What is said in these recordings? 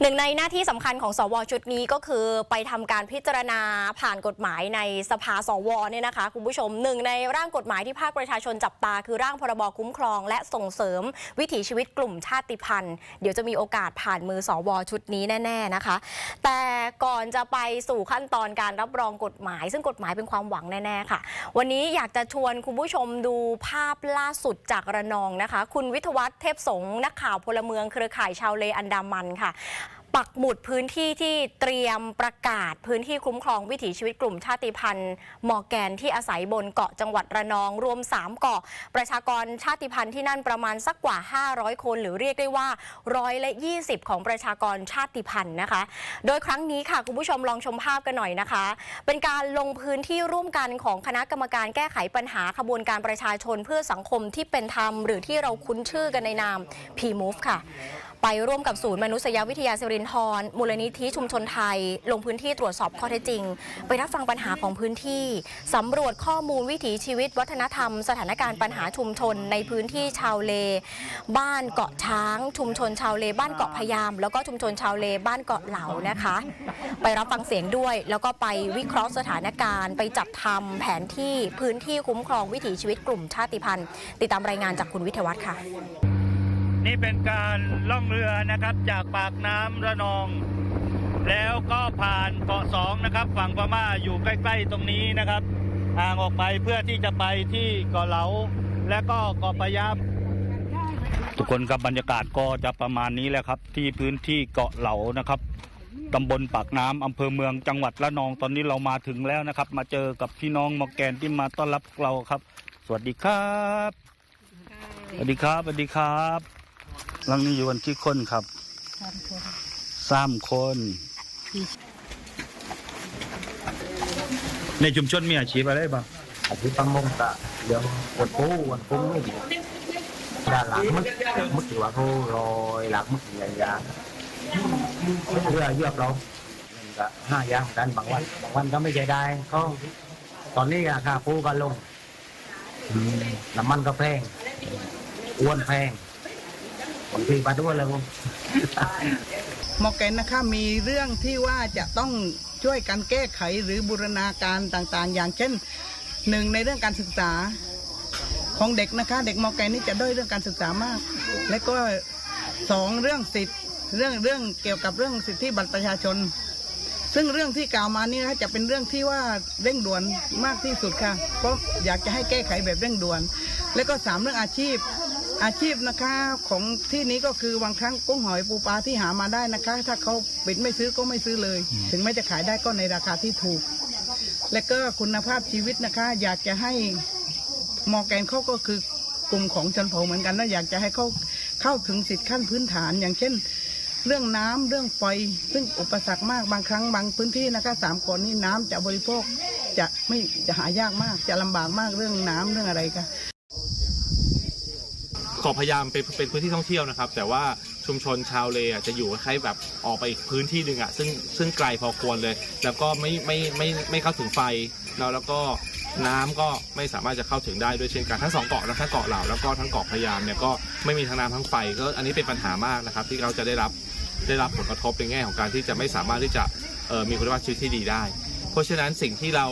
หนึ่งในหน้าที่สำคัญของสวชุดนี้ก็คือไปทำการพิจารณาผ่านกฎหมายในสภาสวเนี่ยนะคะคุณผู้ชมหนึ่งในร่างกฎหมายที่ภาคประชาชนจับตา คือร่างพรบคุ้มครอง และส่งเสริมวิถีชีวิตกลุ่มชาติพันธุ์ เดี๋ยวจะมีโอกาสผ่านมือสวชุดนี้แน่ๆนะคะ แต่ก่อนจะไปสู่ขั้นตอนการรับรองกฎหมาย ซึ่งกฎหมายเป็นความหวังแน่ๆค่ะ วันนี้อยากจะชวนคุณผู้ชมดูภาพล่าสุดจากระนองนะคะ คุณวิทวัฒน์เทพสงนักข่าวพลเมืองเครือข่ายชาวเลอันดามันค่ะ ปักหมุดพื้นที่ที่เตรียมประกาศพื้นที่คุ้มครองวิถีชีวิตกลุ่มชาติพันธุ์ มอร์แกนที่อาศัยบนเกาะจังหวัดระนองรวม 3 เกาะ ประชากรชาติพันธุ์ที่นั่นประมาณสักกว่า 500 คน หรือเรียกได้ว่าร้อยละ20 ของประชากรชาติพันธุ์นะคะ โดยครั้งนี้ค่ะ คุณผู้ชมลองชมภาพกันหน่อยนะคะ เป็นการลงพื้นที่ร่วมกันของคณะกรรมการแก้ไขปัญหาขบวนการประชาชนเพื่อสังคมที่เป็นธรรมหรือที่เราคุ้นชื่อกันในนาม P-Move ค่ะ ไปร่วมกับศูนย์มนุษยวิทยาสิรินทรมูลนิธิชุมชนไทย ลงพื้นที่ตรวจสอบข้อเท็จจริง ไปรับฟังปัญหาของพื้นที่สำรวจข้อมูลวิถีชีวิต วัฒนธรรม สถานการณ์ปัญหาชุมชน ในพื้นที่ชาวเล บ้านเกาะช้าง ชุมชนชาวเล บ้านเกาะพยาม แล้วก็ชุมชนชาวเลบ้านเกาะเหลานะคะ ไปรับฟังเสียงด้วย แล้วก็ไปวิเคราะห์สถานการณ์ ไปจัดทำแผนที่พื้นที่คุ้มครองวิถีชีวิตกลุ่มชาติพันธุ์ ติดตามรายงานจากคุณวิทยวัฒน์ค่ะ นี่เป็นการล่องเรือนะครับจากปากน้ำระนอง แล้วก็ผ่านเกาะสองนะครับ ฝั่งพม่าอยู่ใกล้ ๆ ตรงนี้นะครับห่างออกไปเพื่อที่จะไปที่เกาะเหลา และก็เกาะพะยับทุกคนครับบรรยากาศก็จะประมาณนี้แหละครับ ที่พื้นที่เกาะเหลานะครับตำบลปากน้ำอำเภอเมืองจังหวัดระนองตอนนี้เรามาถึงแล้วนะครับ มาเจอกับพี่น้องมอแกนที่มาต้อนรับเราครับ สวัสดีครับ สวัสดีครับ สวัสดีครับ หลังนี้อยู่กันกี่คนครับสามคนในชุมชนมีอาชีพอะไรบ้างอาชีพประมงกะเรื่องวันปูวันกุ้งนี่ด้านหลังมึกมึกถือว่าเขาโรยหลักมึกอย่างยางเรือเยือกเรามันก็ห้าอย่างเหมือนกันบางวันบางวันก็ไม่ใจได้เขาตอนนี้ราคาปูก็ลงอืมน้ำมันก็แพงอ้วนแพง บางทีปาด้วยเลยผมมอแกนนะคะมีเรื่องที่ว่าจะต้องช่วยกันแก้ไขหรือบูรณาการต่างๆ อย่างเช่นหนึ่งในเรื่องการศึกษาของเด็กนะคะ เด็กมอแกนนี่จะด้อยเรื่องการศึกษามาก และก็สองเรื่องสิทธิ์เรื่องเรื่องเกี่ยวกับเรื่องสิทธิบัตรประชาชน ซึ่งเรื่องที่กล่าวมานี่นะจะเป็นเรื่องที่ว่าเร่งด่วนมากที่สุดค่ะเพราะอยากจะให้แก้ไขแบบเร่งด่วน และก็สามเรื่องอาชีพ อาชีพนะคะของที่นี้ก็คือบางครั้งกุ้งหอยปูปลาที่หามาได้นะคะ ถ้าเขาปิดไม่ซื้อก็ไม่ซื้อเลย ถึงแม้จะขายได้ก็ในราคาที่ถูก และก็คุณภาพชีวิตนะคะ อยากจะให้มอร์แกนเขาก็คือกลุ่มของชนเผ่าเหมือนกันนะอยากจะให้เขาเข้าถึงสิทธิขั้นพื้นฐาน อย่างเช่น เรื่องน้ำเรื่องไฟซึ่งอุปสรรคมากบางครั้งบางพื้นที่นะคะสามก่อนนี่น้ำจะบริโภคจะไม่จะหายากมากจะลำบากมากเรื่องน้ำเรื่องอะไรค่ะ เกาะพะยามเป็นเป็นพื้นที่ท่องเที่ยวนะครับ แต่ว่าชุมชนชาวเลอะจะอยู่คล้ายๆแบบออกไปอีกพื้นที่หนึ่งอะซึ่งซึ่งไกลพอควรเลย แล้วก็ไม่ไม่ไม่ไม่เข้าถึงไฟแล้วแล้วก็น้ำก็ไม่สามารถจะเข้าถึงได้ด้วยเช่นกันทั้งสองเกาะนะทั้งเกาะเหล่าแล้วก็ทั้งเกาะพะยามเนี่ยก็ไม่มีทั้งน้ำทั้งไฟก็อันนี้เป็นปัญหามากนะครับ ที่เราจะได้รับได้รับผลกระทบในแง่ของการที่จะไม่สามารถที่จะเอ่อมีคุณภาพชีวิตที่ดีได้ เพราะฉะนั้นสิ่งที่เรา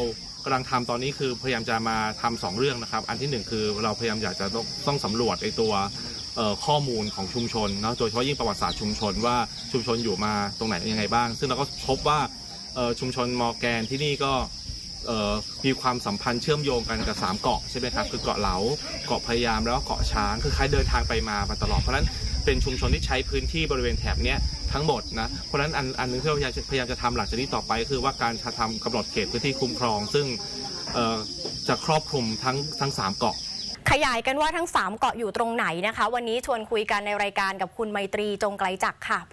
กำลังทำตอนนี้คือพยายามจะมาทำสองเรื่องนะครับ อันที่หนึ่งคือเราพยายามอยากจะต้ององสำรวจไอ้ตัวข้อมูลของชุมชนนะโดยเฉพาะยิ่งประวัติศาสตร์ชุมชนว่าชุมชนอยู่มาตรงไหนยังไงบ้าง ซึ่งเราก็พบว่าชุมชนมอแกนที่นี่ก็มีความสัมพันธ์เชื่อมโยงกันกับสามเกาะใช่ไหมครับคือเกาะเหลาเกาะพะยามแล้วก็เกาะช้างคือใครเดินทางไปมามาตลอดเพราะฉะนั้น เป็นชุมชนที่ใช้พื้นที่บริเวณแถบนี้ทั้งหมดนะ เพราะฉะนั้นอันอันหนึงที่เราพยายามจะพยายามจะทำหลังจากนี้ต่อไป คือว่าการจะทำกำหนดเขตพื้นที่คุ้มครอง ซึ่งจะครอบคลุมทั้งทั้งสามเกาะขยายกันว่าทั้ง 3 เกาะอยู่ตรงไหนนะคะ วันนี้ชวนคุยกันในรายการกับคุณไมตรีจงไกลจักค่ะ